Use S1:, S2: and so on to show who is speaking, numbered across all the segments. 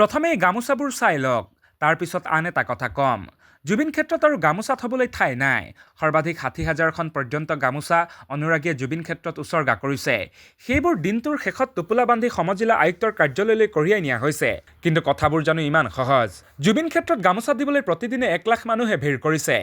S1: প্ৰথমে গামোচাবোৰ চাই লওক তাৰপিছত আন এটা কথা ক'ম। জুবিন ক্ষেত্ৰত আৰু গামোচা থ'বলৈ ঠাই নাই। সৰ্বাধিক ষাঠি হাজাৰখন পৰ্যন্ত গামোচা অনুৰাগীয়ে জুবিন ক্ষেত্ৰত উচৰ্গা কৰিছে সেইবোৰ দিনটোৰ শেষত টোপোলা বান্ধি সমজিলা আয়ুক্তৰ কাৰ্যালয়লৈ কঢ়িয়াই নিয়া হৈছে। কিন্তু কথাবোৰ জানো ইমান সহজ। জুবিন ক্ষেত্ৰত গামোচা দিবলৈ প্ৰতিদিনে এক লাখ মানুহে ভিৰ কৰিছে।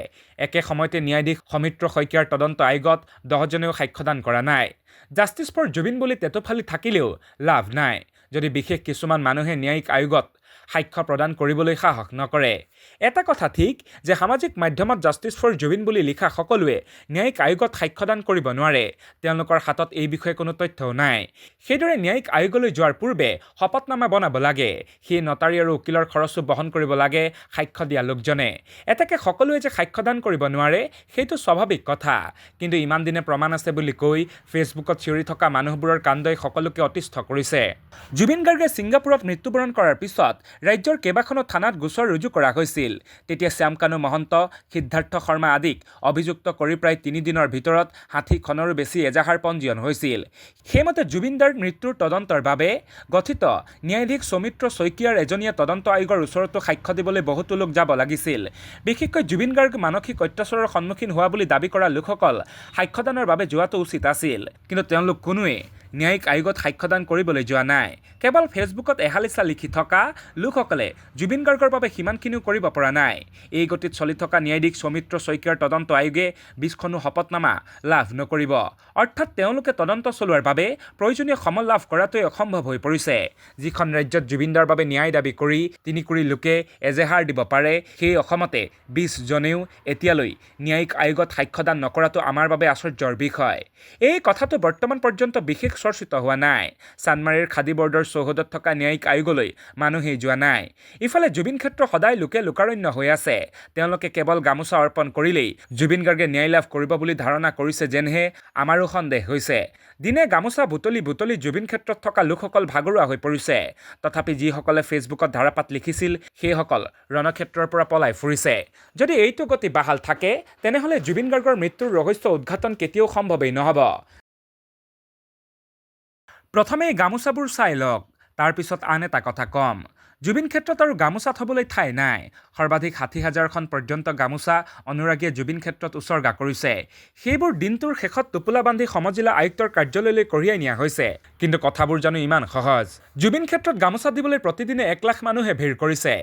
S1: একে সময়তে ন্যায়াধীশ সৌমিত্ৰ শইকীয়াৰ তদন্ত আয়োগত দহজনেও সাক্ষ্যদান কৰা নাই। জাষ্টিছ ফৰ জুবিন বুলি তেতোফালি থাকিলেও লাভ নাই। যদি বিশেষ কিছুমান মানুহে ন্যায়িক আয়োগত সাক্ষ্য প্ৰদান কৰিবলৈ সাহস নকৰে। এটা কথা ঠিক যে সামাজিক মাধ্যমত জাষ্টিছ ফৰ জুবিন বুলি লিখা সকলোৱে ন্যায়িক আয়োগত সাক্ষ্যদান কৰিব নোৱাৰে। তেওঁলোকৰ হাতত এই বিষয়ে কোনো তথ্যও নাই। সেইদৰে ন্যায়িক আয়োগলৈ যোৱাৰ পূৰ্বে শপতনামা বনাব লাগে। সেই নটাৰী আৰু উকিলৰ খৰচো বহন কৰিব লাগে সাক্ষ্য দিয়া লোকজনে। এটাকে সকলোৱে যে সাক্ষ্যদান কৰিব নোৱাৰে সেইটো স্বাভাৱিক কথা। কিন্তু ইমান দিনে প্ৰমাণ আছে বুলি কৈ ফেচবুকত চিঞৰি থকা মানুহবোৰৰ কাণ্ডই সকলোকে অতিষ্ঠ কৰিছে। জুবিন গাৰ্গে ছিংগাপুৰত মৃত্যুবৰণ কৰাৰ পিছত ৰাজ্যৰ কেইবাখনো থানাত গোচৰ ৰুজু কৰা হৈছিল। তেতিয়া শ্যামকানু মহন্ত সিদ্ধাৰ্থ শৰ্মা আদিক অভিযুক্ত কৰি প্ৰায় তিনিদিনৰ ভিতৰত ষাঠিখনৰো বেছি এজাহাৰ পঞ্জীয়ন হৈছিল। সেইমতে জুবিনদাৰ মৃত্যুৰ তদন্তৰ বাবে গঠিত ন্যায়াধীশ সৌমিত্ৰ শইকীয়াৰ এজনীয়া তদন্ত আয়োগৰ ওচৰতো সাক্ষ্য দিবলৈ বহুতো লোক যাব লাগিছিল। বিশেষকৈ জুবিন গাৰ্গ মানসিক অত্যাচাৰৰ সন্মুখীন হোৱা বুলি দাবী কৰা লোকসকল সাক্ষ্যদানৰ বাবে যোৱাটো উচিত আছিল। কিন্তু তেওঁলোক কোনোৱে ন্যায়িক আয়োগত সাক্ষ্যদান কৰিবলৈ যোৱা নাই। কেৱল ফেচবুকত এহালিচা লিখি থকা লোকসকলে জুবিন গাৰ্গৰ বাবে সিমানখিনিও কৰিব পৰা নাই। এই গতিত চলি থকা ন্যায়াধীশ সৌমিত্ৰ শইকীয়াৰ তদন্ত আয়োগে বিছখনো শপতনামা লাভ নকৰিব। অৰ্থাৎ তেওঁলোকে তদন্ত চলোৱাৰ বাবে প্ৰয়োজনীয় সমল লাভ কৰাটোৱে অসম্ভৱ হৈ পৰিছে। যিখন ৰাজ্যত জুবিনদাৰ বাবে ন্যায় দাবি কৰি তিনি কোটি লোকে এজেহাৰ দিব পাৰে, সেই অসমতে বিছজনেও এতিয়ালৈ ন্যায়িক আয়োগত সাক্ষ্যদান নকৰাটো আমাৰ বাবে আশ্চৰ্যৰ বিষয়। এই কথাটো বৰ্তমান পৰ্যন্ত বিশেষ চৰ্চিত হোৱা নাই। চানমাৰীৰ খাদী বৰ্ডৰ চৌহদত থকা ন্যায়িক আয়োগলৈ মানুহেই যোৱা নাই। ইফালে, জুবিন ক্ষেত্ৰ সদায় লোকে লোকাৰণ্য হৈ আছে। তেওঁলোকে কেৱল গামোচা অৰ্পণ কৰিলেই জুবিন গাৰ্গে ন্যায় লাভ কৰিব বুলি ধাৰণা কৰিছে যেনহে আমাৰো সন্দেহ হৈছে। দিনে গামোচা বুটলি বুটলি জুবিন ক্ষেত্ৰত থকা লোকসকল ভাগৰুৱা হৈ পৰিছে। তথাপি যিসকলে ফেচবুকত ধাৰাপাত লিখিছিল, সেইসকল ৰণক্ষেত্ৰৰ পৰা পলাই ফুৰিছে। যদি এইটো গতি বাহাল থাকে, তেনেহ'লে জুবিন গাৰ্গৰ মৃত্যুৰ ৰহস্য উদ্ঘাটন কেতিয়াও সম্ভৱেই নহ'ব। প্ৰথমে গামোচাবোৰ চাই লওক তাৰপিছত আন এটা কথা ক'ম। জুবিন ক্ষেত্ৰত আৰু গামোচা থ'বলৈ ঠাই নাই। সৰ্বাধিক ষাঠি হাজাৰখন পৰ্যন্ত গামোচা অনুৰাগীয়ে জুবিন ক্ষেত্ৰত উচৰ্গা কৰিছে। সেইবোৰ দিনটোৰ শেষত টোপোলা বান্ধি সমজিলা আয়ুক্তৰ কাৰ্যালয়লৈ কঢ়িয়াই নিয়া হৈছে। কিন্তু কথাবোৰ জানো ইমান সহজ। জুবিন ক্ষেত্ৰত গামোচা দিবলৈ প্ৰতিদিনে এক লাখ মানুহে ভিৰ কৰিছে।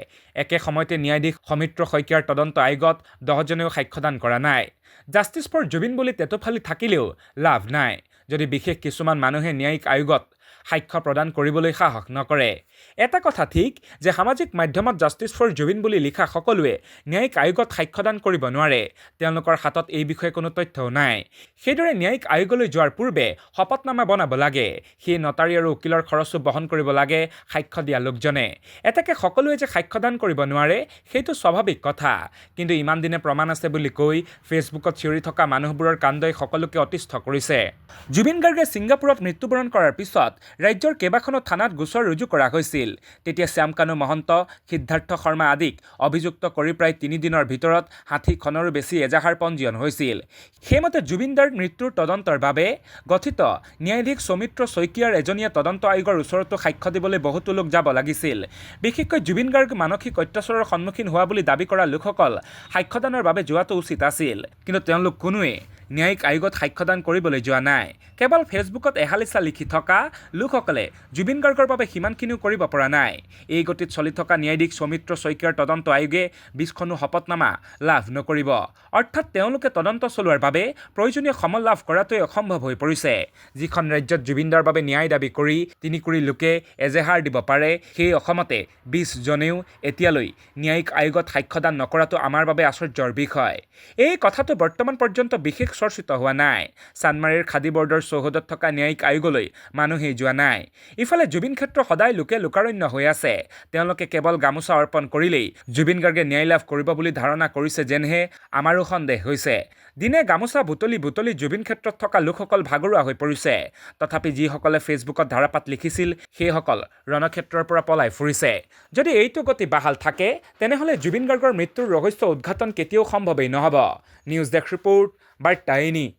S1: একে সময়তে ন্যায়াধীশ সৌমিত্ৰ শইকীয়াৰ তদন্ত আয়োগত দহজনেও সাক্ষ্যদান কৰা নাই। জাষ্টিছ ফৰ জুবিন বুলি তেতোফালি থাকিলেও লাভ নাই। যদি বিশেষ কিছুমান মানুহে ন্যায়িক আয়োগত সাক্ষ্য প্ৰদান কৰিবলৈ সাহস নকৰে। এটা কথা ঠিক যে সামাজিক মাধ্যমত জাষ্টিছ ফৰ জুবিন বুলি লিখা সকলোৱে ন্যায়িক আয়োগত সাক্ষ্যদান কৰিব নোৱাৰে। তেওঁলোকৰ হাতত এই বিষয়ে কোনো তথ্যও নাই। সেইদৰে ন্যায়িক আয়োগলৈ যোৱাৰ পূৰ্বে শপতনামা বনাব লাগে। সেই নটাৰী আৰু উকিলৰ খৰচো বহন কৰিব লাগে সাক্ষ্য দিয়া লোকজনে। এটাকে সকলোৱে যে সাক্ষ্যদান কৰিব নোৱাৰে সেইটো স্বাভাৱিক কথা। কিন্তু ইমান দিনে প্ৰমাণ আছে বুলি কৈ ফেচবুকত চিঞৰি থকা মানুহবোৰৰ কাণ্ডই সকলোকে অতিষ্ঠ কৰিছে। জুবিন গাৰ্গে ছিংগাপুৰত মৃত্যুবৰণ কৰাৰ পিছত ৰাজ্যৰ কেইবাখনো থানাত গোচৰ ৰুজু কৰা হৈছিল। তেতিয়া শ্যামকানু মহন্ত, সিদ্ধাৰ্থ শৰ্মা আদিক অভিযুক্ত কৰি প্ৰায় তিনিদিনৰ ভিতৰত ষাঠিখনৰো বেছি এজাহাৰ পঞ্জীয়ন হৈছিল। সেইমতে জুবিনদাৰ মৃত্যুৰ তদন্তৰ বাবে গঠিত ন্যায়াধীশ সৌমিত্ৰ শইকীয়াৰ এজনীয়া তদন্ত আয়োগৰ ওচৰতো সাক্ষ্য দিবলৈ বহুতো লোক যাব লাগিছিল। বিশেষকৈ জুবিন গাৰ্গ মানসিক অত্যাচাৰৰ সন্মুখীন হোৱা বুলি দাবি কৰা লোকসকল সাক্ষ্যদানৰ বাবে যোৱাটো উচিত আছিল। কিন্তু তেওঁলোক কোনোৱে ন্যায়িক আয়োগত সাক্ষ্যদান কৰিবলৈ যোৱা নাই। কেৱল ফেচবুকত এহালিচা লিখি থকা লোকসকলে জুবিন গাৰ্গৰ বাবে সিমানখিনিও কৰিব পৰা নাই। এই গতিত চলি থকা ন্যায়াধীশ সৌমিত্ৰ শইকীয়াৰ তদন্ত আয়োগে বিছখনো শপতনামা লাভ নকৰিব। অৰ্থাৎ তেওঁলোকে তদন্ত চলোৱাৰ বাবে প্ৰয়োজনীয় সমল লাভ কৰাটোৱে অসম্ভৱ হৈ পৰিছে। যিখন ৰাজ্যত জুবিনদাৰ বাবে ন্যায় দাবি কৰি তিনি কোটি লোকে এজেহাৰ দিব পাৰে, সেই অসমতে বিছজনেও এতিয়ালৈ ন্যায়িক আয়োগত সাক্ষ্যদান নকৰাটো আমাৰ বাবে আশ্চৰ্যৰ বিষয়। এই কথাটো বৰ্তমান পৰ্যন্ত বিশেষ চৰ্চিত হোৱা নাই। চানমাৰীৰ খাদী বৰ্ডৰ চৌহদত থকা ন্যায়িক আয়োগলৈ মানুহেই যোৱা নাই। ইফালে, জুবিন ক্ষেত্ৰ সদায় লোকে লোকাৰণ্য হৈ আছে। তেওঁলোকে কেৱল গামোচা অৰ্পণ কৰিলেই জুবিন গাৰ্গে ন্যায় লাভ কৰিব বুলি ধাৰণা কৰিছে যেনহে আমাৰো সন্দেহ হৈছে। দিনে গামোচা বুটলি বুটলি জুবিন ক্ষেত্ৰত থকা লোকসকল ভাগৰুৱা হৈ পৰিছে। তথাপি যিসকলে ফেচবুকত ধাৰাপাত লিখিছিল, সেইসকল ৰণক্ষেত্ৰৰ পৰা পলাই ফুৰিছে। যদি এইটো গতি বাহাল থাকে, তেনেহ'লে জুবিন গাৰ্গৰ মৃত্যুৰ ৰহস্য উদ্ঘাটন কেতিয়াও সম্ভৱেই নহ'ব। News desk report but tiny.